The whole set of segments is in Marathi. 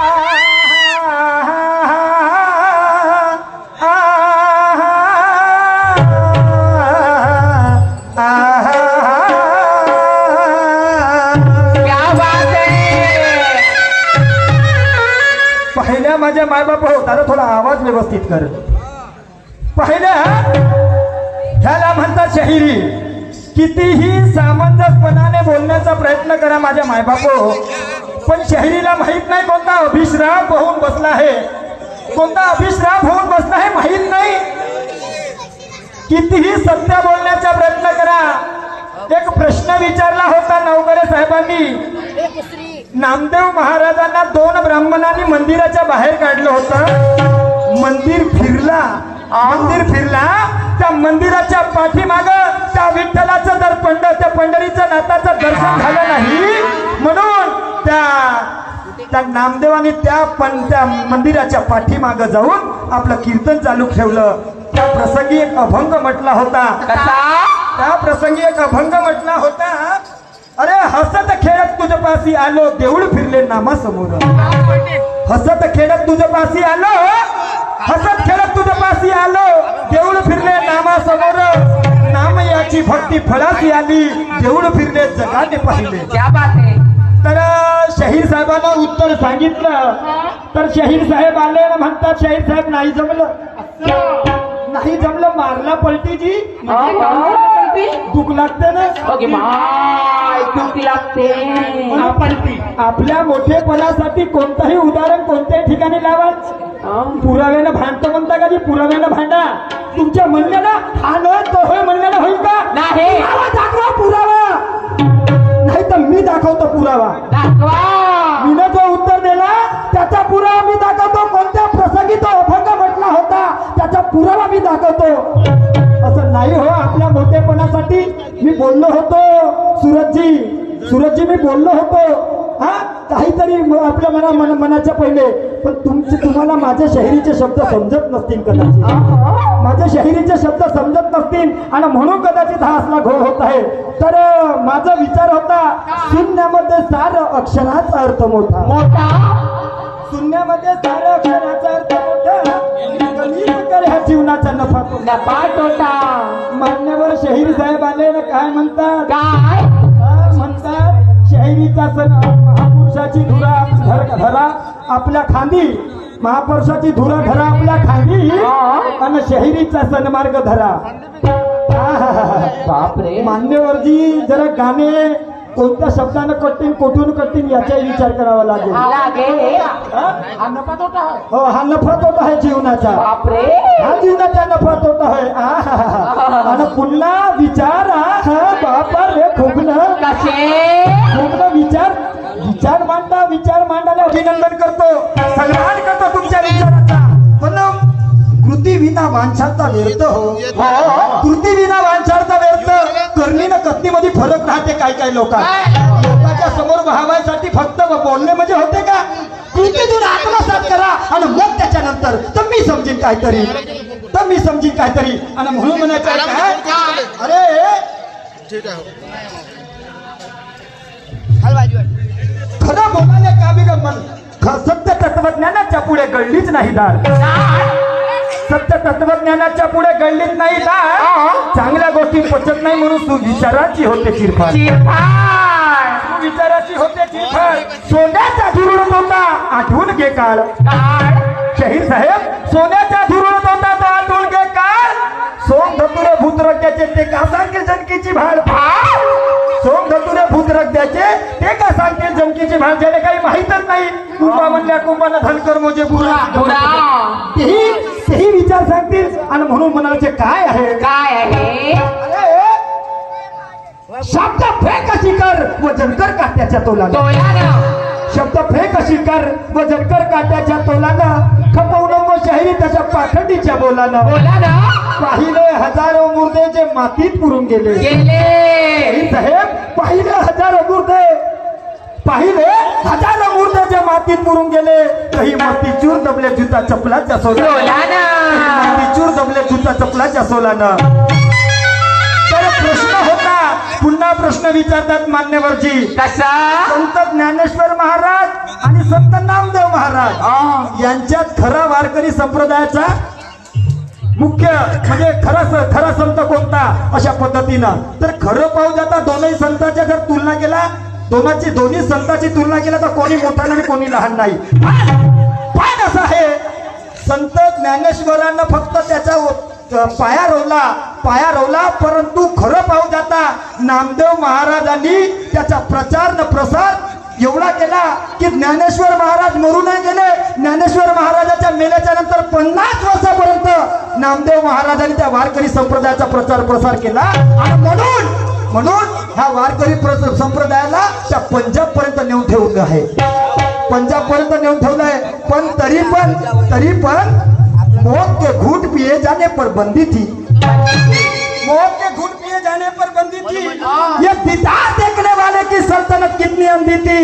पहिल्या माझ्या मायबाप होता तर थोडा आवाज व्यवस्थित कर. पहिल्या ह्याला म्हणतात शहिरी. कितीही सामंजस्यपणाने बोलण्याचा प्रयत्न करा माझ्या मायबाप. पण शहरीला माहीत नाही कोणता अभिश्राप होऊन बसला आहे. कोणता अभिश्राप होऊन बसला आहे माहीत नाही. कितीही सत्य बोलण्याचा प्रयत्न करा. एक प्रश्न विचारला होता नवकरे साहेबांनी. नामदेव महाराजांना दोन ब्राह्मणांनी मंदिराच्या बाहेर काढलं होतं. मंदिर फिरला. मंदिर फिरला. त्या मंदिराच्या पाठीमाग त्या विठ्ठलाचं जर पंढर त्या पंढरीचं नाताचं दर्शन झालं नाही. म्हणून त्या त्या नामदेवाने त्या पण त्या मंदिराच्या पाठीमाग जाऊन आपलं कीर्तन चालू ठेवलं. त्या प्रसंगी एक अभंग म्हटला होता. त्या प्रसंगी एक अभंग म्हटला होता. अरे हसत खेळत तुझ पासी आलो देऊळ फिरले नामा समोर हसत खेळत तुझ पासी आलो हसत खेळत तुझ पासी आलो देऊळ फिरले नामा समोर नाम याची भक्ती फळासी आली देऊळ फिरले जगाने पाहिले. तर शहीर साहेबांना उत्तर सांगितलं. तर शहीर साहेब आले आणि म्हणतात शहीर साहेब नाही जमलं. नाही जमलं मारला पलटीजी दुख लागते ना. दुखी लागते. पलटी. आपल्या मोठेपणासाठी कोणताही उदाहरण कोणत्याही ठिकाणी लावा. पुराव्यानं भांडतं म्हणता का जी पुराव्यानं भांडा. तुमच्या म्हणण्यानं हा न तो होय म्हणण्यानं होईल का? नाही. पुरावा. तर मी दाखवतो पुरावा. दाखवा. मीनं जो उत्तर दिला त्याचा पुरावा मी दाखवतो. कोणत्या प्रसंगी तो अभंग म्हटला होता त्याचा पुरावा मी दाखवतो. असं नाही हो आपल्या मोठेपणासाठी. मी बोललो होतो सुरजजी सुरजजी मी बोललो होतो. हा काहीतरी म- आपल्या मना मन मनाच्या पहिले. पण तुमचे तुम्हाला माझ्या शहरीचे शब्द समजत नसतील कदाचित. माझ्या शहिरीचे शब्द समजत नसतील आणि म्हणून कदाचित हा असला घोळ होत आहे. तर माझा विचार होता शून्यामध्ये सार अक्षराचा अर्थ मोठा. मोठा? शून्यामध्ये सार अक्षराचा अर्थ मोठा. जीवनाचा नफा. नफा तोटा. मान्यवर शहीर साहेब आले ना काय म्हणतात? काय? म्हणतात? शहिरीचा सण महापुरुषाची धुरा धर- धरा. आपल्या खांदी महापुरुषाची धुरा धरा आपल्या खांदी आणि शहिरीचा सन्मार्ग धरा. बापरे. मान्यवरजी जरा गाणे कोणत्या शब्दानं कठीण कुठून कठीण याचाही विचार करावा लागेल. लागे हा? हा नफा है हो हा तोटा आहे जीवनाचा. हा जीवनाचा नफा तोटा आहे. आणि पुन्हा व्यर्थ. हो कृती विना वांछाचा व्यर्थ. करणी न कथनीमध्ये फरक राहते काय काय लोकांना. लोकांच्या समोर व्हावायसाठी फक्त बोलणे म्हणजे होते का? कृतीतून आत्मसात करा आणि मग त्याच्यानंतर. तर मी समजीन काहीतरी. तर मी समजीन काहीतरी. आणि म्हणून म्हणायचं काय? अरे खरं बोलायला का म्हण ख- सत्य तत्वज्ञानाच्या पुढे गळलीच नाही दार. सत्य तत्वज्ञानाच्या पुढे गळलीच नाही दार चांगल्या गोष्टी पचत नाही म्हणून सुविचाराची होते चिरफाड चिरफाड सुविचाराची होते चिरफाड सोन्याचा धुरुळत होता आठवून घे काळ. शहीर साहेब सोन्याचा धुरुळत होता तो आठवून घे काळ. सोम धतुरे भूतरक्याचे ते का सांगेल जनकीची भाड सोम धतुरे भूतरक्याचे ते का सांगतील जमकीची भाड ज्याला काही माहीतच नाही. कुंभा म्हणल्या कुंभाला धनकर मोजे बुरा. बुरा तेही तेही विचार सांगतील. आणि म्हणून म्हणायचे काय आहे? काय आहे? शब्द फेक अशी कर? व जनकर काट्याच्या तोलानं. तोलानं. शब्द फेक अशी कर? व जनकर काट्याच्या तोलानं. खपवलं व शहरी त्याच्या पाखंडीच्या बोलानं. बोलानं. पाहिले हजारो मुर्दे जे मातीत पुरून गेले. साहेब पाहिले हजारो मुर्दे. पाहिले हजारो मातीत पुरून गेले काही माती चूर दबले जुता चपलाच्या सोलानं. माती चूर दबले जुता चपलाच्या सोलानं. तर प्रश्न होता पुन्हा प्रश्न विचारतात मान्यवरजी. कसा? संत ज्ञानेश्वर महाराज आणि संत नामदेव महाराज. यांच्यात खरा वारकरी संप्रदायाचा मुख्य म्हणजे खरा खरा संत कोणता? अशा पद्धतीनं. तर खरं पाहू जाता दोनही संतांच्या जर तुलना केला दोनाची दोन्ही संतांची तुलना केली तर कोणी मोठा नाही कोणी लहान नाही. पण- असं आहे संत ज्ञानेश्वरांना फक्त त्याच्या पाया रोवला पाया रोवला परंतु खरं पाहू जाता नामदेव महाराजांनी त्याचा प्रचार न प्रसार एवढा केला की ज्ञानेश्वर महाराज मरू नाही गेले. ज्ञानेश्वर महाराजाच्या मेल्याच्या नंतर पन्नास वर्षापर्यंत नामदेव महाराजांनी त्या वारकरी संप्रदायाचा प्रचार प्रसार केला. आणि म्हणून म्हणून ह्या वारकरी संप्रदायाला त्या पंजाब पर्यंत नेऊन ठेवलं आहे. पंजाब पर्यंत नेऊन ठेवलंय पण तरी पण तरी पण मौत के घूट पिए जाने पर बंदी थी. मौत के घूट पिए जाने पर बंदी थी. ये दीदार देखने वाले की सल्तनत कितनी अंधी थी?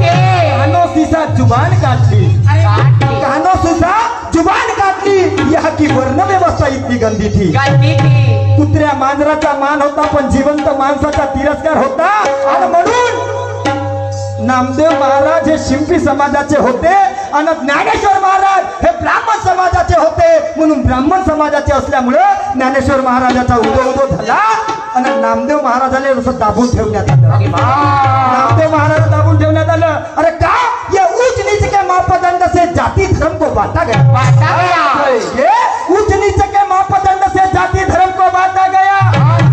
ते सीसा ज़ुबान काट ली। काढली. कानो सीसा जुबान काट ली यहाँ की वर्ण व्यवस्था इतनी गंदी थी. गाठी ती. कुत्र्या मांजराचा मान होता पण जिवंत माणसाचा तिरस्कार होता. आणि म्हणून नामदेव महाराज हे शिंपी समाजाचे होते आणि ज्ञानेश्वर महाराज हे ब्राह्मण समाजाचे होते. म्हणून ब्राह्मण समाजाचे असल्यामुळं ज्ञानेश्वर महाराजाचा उदो उदो झाला आणि नामदेव महाराजाने जसं दाबून ठेवण्यात आलं. नामदेव महाराज दाबून ठेवण्यात आलं. अरे का? ये उच्च नीच के मापदंड से जाति धर्म को बांटा गया। बांटा गया. ये उच्च नीच के मापदंड से जाति धर्म को बांटा गया।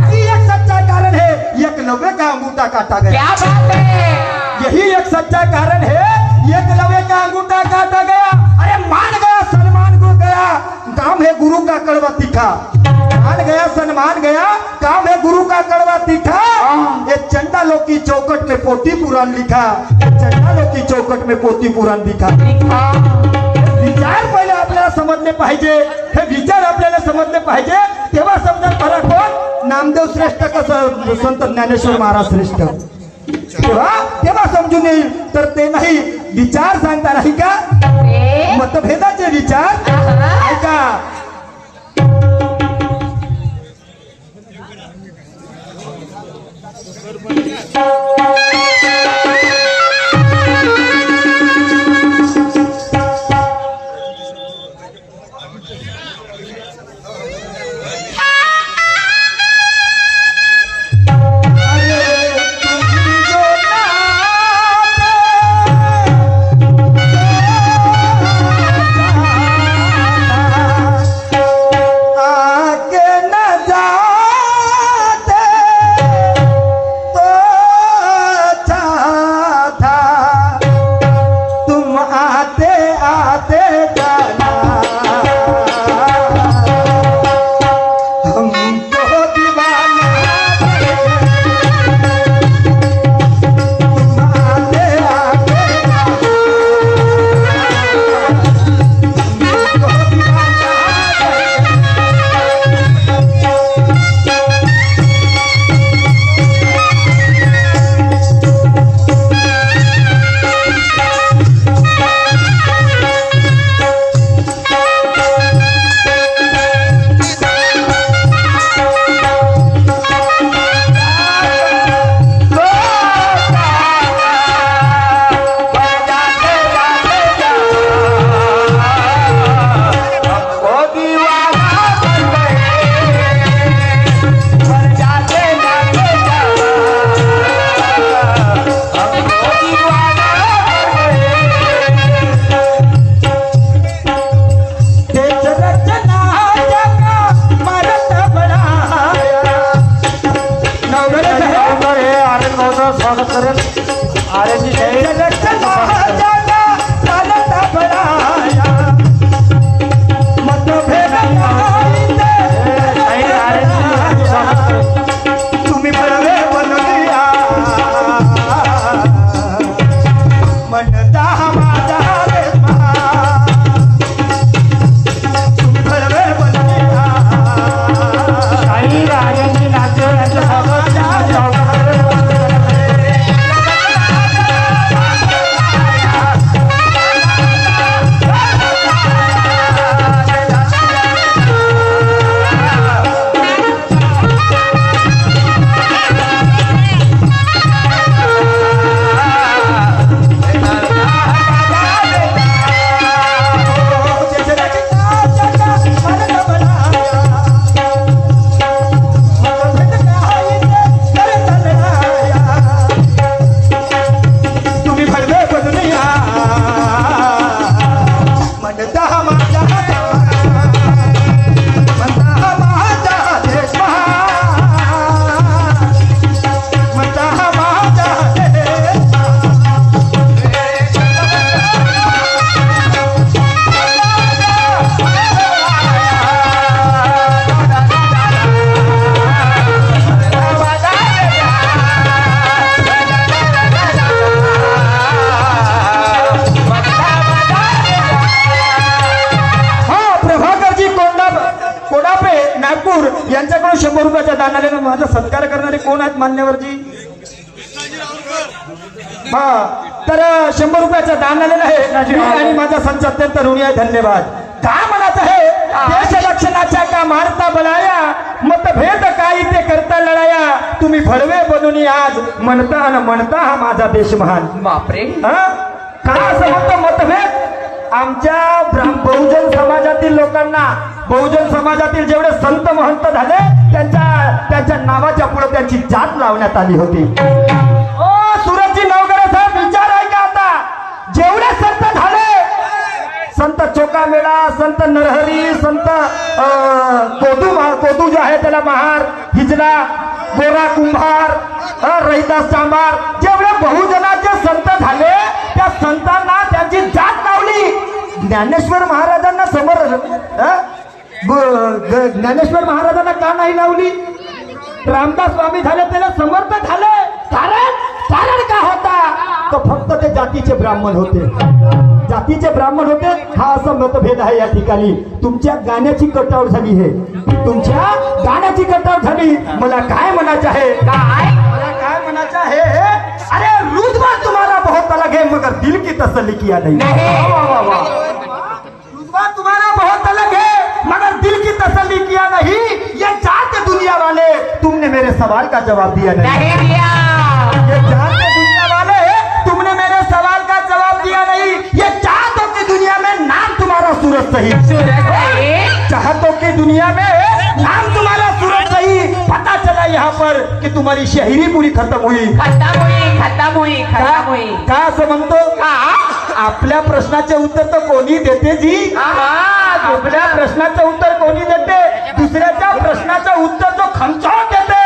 यही एक सच्चा कारण है एक नवे का अंगूठा काटा गया। क्या बात है? यही एक सच्चा कारण है एक नवे का अंगूठा काटा गया। अरे मान गया सम्मान को गया। काम है गुरु का कड़वा तीखा चौकट में पोती पुराण लिखा चंडालों की चौकट में पोती पुराण लिखा. विचार पहिले आपल्याला समजले पाहिजे. हे विचार आपल्याला समजले पाहिजे. तेव्हा समजा खरा कोण? नामदेव श्रेष्ठ कसं? संत ज्ञानेश्वर महाराज श्रेष्ठ. तेव्हा तेव्हा समजून येईल. तर ते नाही विचार सांगता नाही का? मतभेदाचे विचार. ऐका अरे दान आलेलं माझा सत्कार करणारे कोण आहेत मान्यवरजी? हा तर शंभर रुपयाचं दान आलेलं आहे मी आणि माझा संच अत्यंत ऋणी आहे धन्यवाद. काय म्हणत आहे देश रक्षणाच्या का मारता बलाया मतभेद काही ते करता लढाया? तुम्ही भडवे बनून आज. म्हणता आणि म्हणता हा माझा देश महान. बापरे. हा? काय असं म्हणतो मतभेद? आमच्या बहुजन समाजातील लोकांना बहुजन समाजातील जेवढे संत महंत झाले त्यांच्या त्यांच्या नावाच्या पुढे त्यांची जात लावण्यात आली होती. ओ सुरजी नवगरे साहेब विचार आहे का आता. जेवढे संत झाले संत चोकामेळा संत नरहरी संत कोदू महा- कोदू जो आहे त्याला महार हिजला गोरा कुंभार रहिदास चांबार जेवढे बहुजनाचे संत झाले त्या संतांना त्यांची जात लावली. ज्ञानेश्वर महाराजांना समोर ज्ञानेश्वर महाराजांना का नाही लावली? रामदास स्वामी झाले त्याला समर्थ झाले. कारण कारण का होता? तो फक्त ते जातीचे ब्राह्मण होते. जातीचे ब्राह्मण होते हा असा मतभेद आहे या ठिकाणी. तुमच्या गाण्याची कटाव झाली आहे तुमच्या गाण्याची कटाव झाली. मला काय म्हणायचं आहे? काय? मला काय म्हणायचं आहे अरे रुजवा तुम्हाला बहुत अलग है मगर दिल की तसल्ली किया नहीं. नहीं। तसल्ली किया नहीं ये जात दुनिया वाले। तुमने मेरे सवाल का जवाब दिया नहीं। नहीं दिया। ये जात दुनिया वाले तुमने मेरे सवाल का जवाब दिया नहीं। ये चाहतों की दुनिया में नाम तुम्हारा सूरज सही। चाहतों की दुनिया में नाम तुम्हारा सूरज सही। पता चला यहाँ पर कि तुम्हारी शहरी पूरी खत्म हुई। खत्म हुई खत्म हुई खत्म हुई। का का असं म्हणतो आपल्या प्रश्नाचे उत्तर तर कोणी देते जी. आहा, आपल्या प्रश्नाचं उत्तर कोणी देते? दुसऱ्याच्या प्रश्नाचं उत्तर जो खमचावून देते.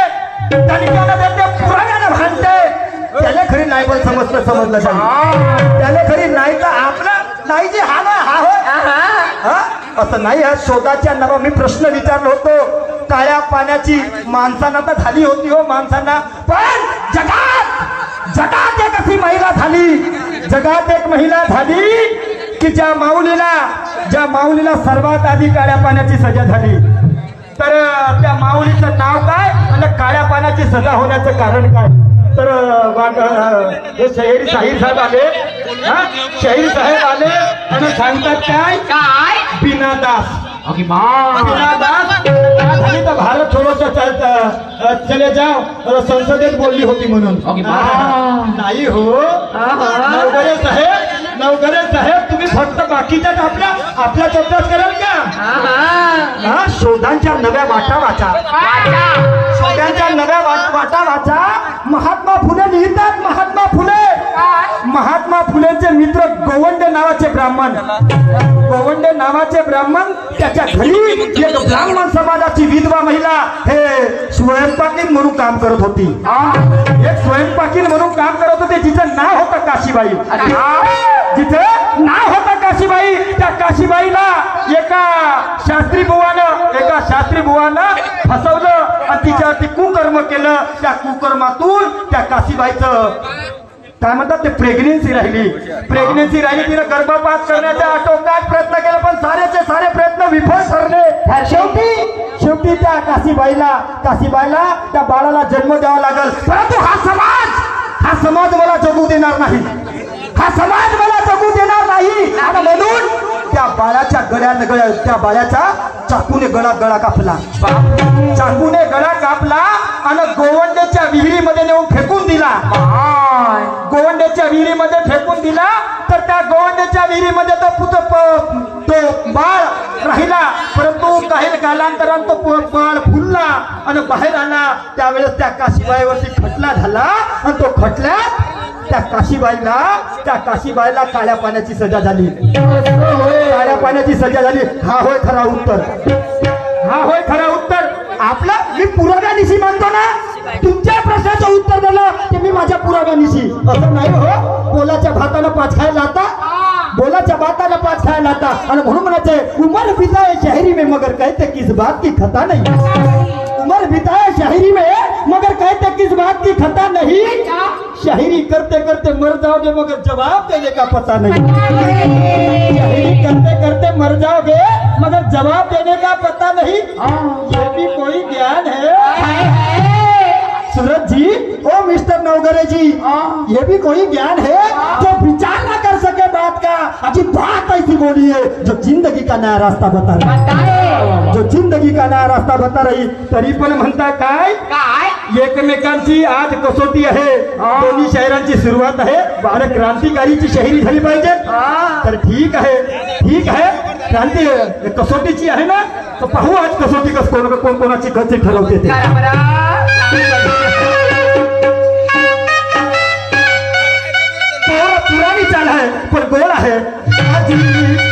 तनिकानं देते पुराव्यानं भांडते. त्याला खरी नाही पण समजलं समजलं जाईल. त्याला खरी नाही तर आपला नाही जी हा ना हा. हा? असं नाही हा शोधाच्या नावा मी प्रश्न विचारलो होतो. काळ्या पाण्याची माणसांना तर झाली होती हो माणसांना. पण जगात जगात एक अशी महिला झाली. जगात एक महिला झाली की ज्या माऊलीला ज्या माऊलीला सर्वात आधी काळ्या पाण्याची सजा झाली. तर त्या माऊलीचं नाव काय? आणि काळ्या पाण्याची सजा होण्याचं कारण काय? तर हे शहीर शाहीर साहेब आले. हा? शहीर साहेब आले आणि सांगतात काय? काय? बिना दास. बिना दास. झाली तर भारत छोडोच्या चल- जाओ संसदेत बोलली होती म्हणून. नाही हो. नवगरे साहेब नवगरे साहेब तुम्ही फक्त बाकीच्याच आपल्या आपल्या चौकात कराल का? हा शोधांच्या नव्या वाटा वाचा. शोधांच्या नव्या वाट- वाटा वाचा. महात्मा फुले लिहितात महात्मा फुले. गोवंडे नावाचे ब्राह्मण. गोवंडे नावाचे ब्राह्मण त्याच्या घरी एक ब्राह्मण समाजाची विधवा महिला हे स्वयंपाकीन म्हणून काम करत होती. एक स्वयंपाकीन म्हणून काम करत होते जिचं नाव होतं काशीबाई. जिथे नाव होतं काशीबाई. त्या काशीबाईला एका शास्त्री बुवानं एका शास्त्री बुवानं फसवलं आणि तिच्यावरती कुकर्म केलं. त्या कुकर्मातून त्या काशीबाईचं काय म्हणतात ते? प्रेग्नेन्सी राहिली. प्रेग्नेन्सी राहिली तिने गर्भपात करण्याचा आटोकाट प्रयत्न केला पण सारेचे सारे प्रयत्न विफल ठरले. शेवटी शेवटी त्या काशीबाईला काशीबाईला त्या बाळाला जन्म द्यावा लागल. परंतु हा समाज हा समाज मला जगू देणार नाही. हा समाज मला जगू देणार नाही. आणि म्हणून त्या बाळाच्या गळ्या गळ्या त्या बाळाच्या चाकूने गळा गळा कापला. चाकूने गळा कापला आणि गोवंड्याच्या विहिरीमध्ये नेऊन फेकून दिला. गोवंड्याच्या विहिरीमध्ये फेकून दिला तर त्या गोवंड्याच्या विहिरीमध्ये तो पुत तो बाळ राहिला. परंतु काही कालांतरात तो बाळ फुलला आणि बाहेर आला. त्यावेळेस त्या काशीबाईवरती खटला झाला आणि तो खटल्यात त्या काशीबाईला त्या काशीबाईला काळ्या पाण्याची सजा झाली. काळ्या पाण्याची सजा झाली. हा होय खरा उत्तर. हा होय खरा उत्तर. आपला मी पुराव्यानिशी म्हणतो ना. तुमच्या प्रश्नाचं उत्तर दिलं मी माझ्या नाही हो, बोलाच्या पाच खायला आता बोलाच्या पाच खायला आता आणि म्हणून उमर बिताए शहरी में मगर कहते किस बात की खता नहीं. उमर बिताए शहरी में मगर कहते किस बात की खता नहीं. शायरी करते करते मर जाओगे, मगर जवाब देने का पता नहीं. शायरी करते करते मर जाओगे, मगर जवाब देने का पता नहीं. ये ज्ञान है। सूरज जी ओ मिस्टर नवगरे जी हाँ। ये भी कोई ज्ञान है जो विचार ना कर सके बात का? अजी बात ऐसी बोली है जो ज़िंदगी का नया रास्ता बता रही। जो ज़िंदगी का नया रास्ता बता रही तरी पण म्हणता काय? काय? एकमेकांची आज कसोटी आहे। हा. दोन्ही शहरांची सुरुवात आहे। आणि क्रांतिकारीची शहरी झाली पाहिजे। तर ठीक आहे ठीक आहे। क्रांती कसोटीची आहे ना? तर पाहू आज कसोटी कस कोण कोण कोणाची गती ठरवते ते. पुराणी चाल आहे पण गोल आहे.